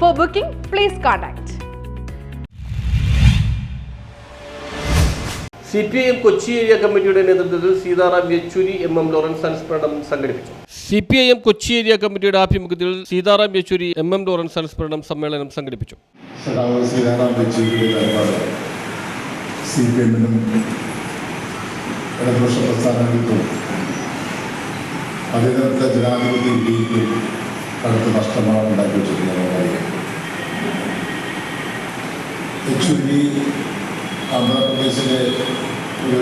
For booking please contact C P I M Kochi area കമ്മിറ്റിയുടെ നേതൃത്വത്തിൽ Sitaram Yechury M M Lawrence അനുസ്മരണം സംഘടിപ്പിച്ചു. C P I M Kochi area കമ്മിറ്റിയുടെ ആഭിമുഖ്യത്തിൽ Sitaram Yechury M M Lawrence അനുസ്മരണം സമ്മേളനം സംഘടിപ്പിച്ചു. സഖാവ് ശ്രീരാം യെച്ചൂരിയുടെ നിലപാട് സി പി എമ്മിനും ഇടതുപക്ഷ പ്രസ്ഥാനങ്ങൾക്കും അതിനകത്തെ ജനാധിപത്യ ഇന്ത്യക്കും കടുത്ത നഷ്ടമാണ് ഉണ്ടാക്കി വെച്ചിരിക്കുന്നത് യെച്ചൂരി ആന്ധ്രാപ്രദേശിലെ ഒരു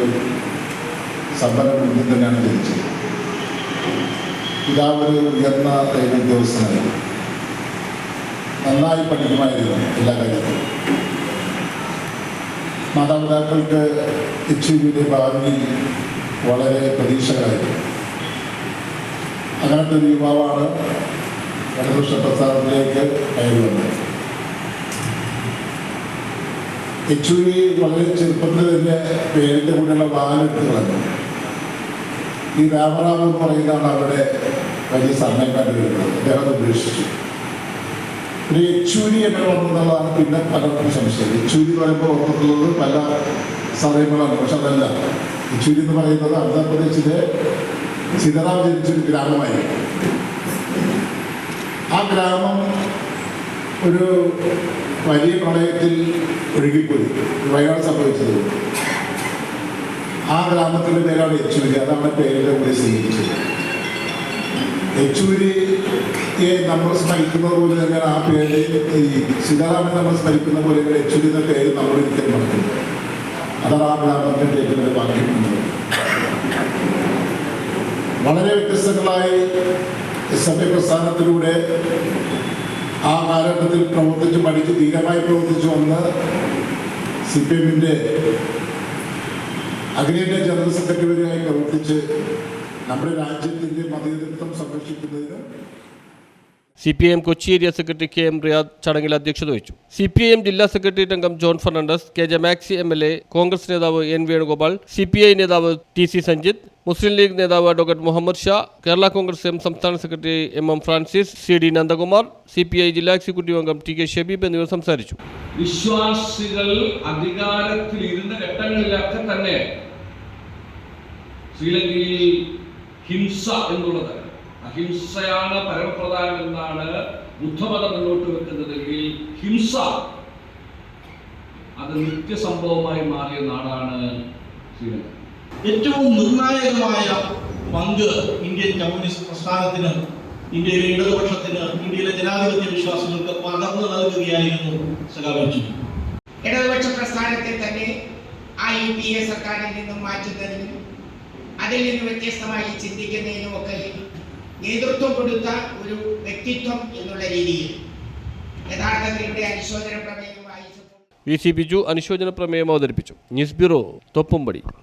സമ്പന്ന കുടുംബം തന്നെയാണ് ജനിച്ചത്. പിതാവ് ഒരു ഉയർന്ന റെയിൽവേ ഉദ്യോഗസ്ഥനായിരുന്നു. നന്നായി പഠിക്കുമായിരുന്നു എല്ലാ കാര്യത്തിലും. മാതാപിതാക്കൾക്ക് യെച്ചൂരിയുടെ ഭാവി വളരെ പ്രതീക്ഷകളായിരുന്നു. അങ്ങനത്തെ ഒരു യുവാവാണ് ഇടതുപക്ഷ പ്രസ്ഥാനത്തിലേക്ക് കയറി വന്നത് യെച്ചൂരി വളരെ ചെറുപ്പത്തിൽ തന്നെ പേരിന്റെ കൂടെയുള്ള വാലെടുത്ത് കളഞ്ഞു ഈ രാമറാമൻ എന്ന് പറയുന്നതാണ് അവിടെ വലിയ സർണയമായിട്ട് വരുന്നത് അദ്ദേഹം ഉപേക്ഷിച്ചു. ഒരു യെച്ചൂരി എന്നെ വന്നതാണ് പിന്നെ പലർക്കും സംശയം. യെച്ചൂരി പറയുമ്പോൾ ഓർമ്മത്തുള്ളത് പല സമയങ്ങളാണ് പക്ഷെ അതല്ല. യെച്ചൂരി എന്ന് പറയുന്നത് ആന്ധ്രാപ്രദേശിലെ സീതാറാം ജനിച്ചൊരു ഗ്രാമമായിരുന്നു. ആ ഗ്രാമം ഒരു വലിയ പ്രളയത്തിൽ ഒഴുകിപ്പോയി. വയനാട് സംഭവിച്ചത്. ആ ഗ്രാമത്തിന്റെ പേരാണ് യെച്ചൂരി. അതാണ് പേരിന്റെ കൂടെ സ്വീകരിച്ചത് യെച്ചൂരിയെ നമ്മൾ സ്മരിക്കുന്നത് പോലെ തന്നെ ആ പേര് ഈ സീതാറാമനെ നമ്മൾ സ്മരിക്കുന്ന പോലെ തന്നെ യെച്ചൂരി എന്ന പേര് നമ്മൾ ഒരിക്കലും മറക്കില്ല. അതാണ് ആ ഗ്രാമത്തിന്റെ ഏറ്റവും വലിയ വളരെ വ്യത്യസ്തങ്ങളായി സത്യപ്രസ്ഥാനത്തിലൂടെ ആ കാലഘട്ടത്തിൽ പ്രവർത്തിച്ച് പഠിച്ച് ധീരമായി പ്രവർത്തിച്ചു വന്ന് സി പി എമ്മിന്റെ അഖിലേന്ത്യാ ജനറൽ സെക്രട്ടറിയായി പ്രവർത്തിച്ച് നമ്മുടെ രാജ്യത്തിന്റെ മതേതൃത്വം സംരക്ഷിക്കുന്നതിന് C P I M Kochi area secretary K M Riyad ചടങ്ങിൽ അധ്യക്ഷത വഹിച്ചു. സി പി ഐ എം ജില്ലാ സെക്രട്ടേറിയറ്റ് അംഗം John Fernandez K J Maxi M L A Congress നേതാവ് N Venugopal C P I നേതാവ് ടി സി സഞ്ജിത്ത് മുസ്ലിം ലീഗ് നേതാവ് advocate Muhammad Shah Kerala Congress M സംസ്ഥാന secretary M M Francis C D Nandakumar C P I ജില്ലാ executive അംഗം T K Shabeeb എന്നിവർ സംസാരിച്ചു. വിശ്വാസികൾ അധികാരത്തിൽ ഇരുന്ന ഘട്ടങ്ങളിലൊക്കെ തന്നെ ശ്രീലങ്കയിൽ ഹിംസ എന്നുള്ളത് അഹിംസയാണ് പരമപ്രധാനം എന്നാണ് ബുദ്ധമതം മുന്നോട്ട് വെക്കുന്നതെങ്കിൽ ഹിംസ. അത് നിത്യസംഭവമായി മാറിയ നാടാണ് ശ്രീലങ്ക. ഏറ്റവും നിർണായകമായ പങ്ക് ഇന്ത്യൻ കമ്മ്യൂണിസ്റ്റ് പ്രസ്ഥാനത്തിന് ഇന്ത്യയിലെ ഇടതുപക്ഷത്തിന് ഇന്ത്യയിലെ ജനാധിപത്യ വിശ്വാസികൾക്ക് പകർന്നു നൽകുകയായിരുന്നു സഖാവിച്ചു. ഇടതുപക്ഷ പ്രസ്ഥാനത്തെ തന്നെ ആ യു പി എ സർക്കാരിൽ നിന്നും മാറ്റുന്നതിനും അതിൽ നിന്ന് വ്യത്യസ്തമായി ചിന്തിക്കുന്നതിനും ഒക്കെ നേതൃത്വം കൊടുത്ത ഒരു വ്യക്തിത്വം എന്നുള്ള രീതിയിൽ. യഥാർത്ഥത്തിൽ ഇവിടെ അനുശോചന പ്രമേയം വായിച്ചപ്പോൾ വി സി ബിജു അനുശോചന പ്രമേയം അവതരിപ്പിച്ചു. News bureau Thoppumpady.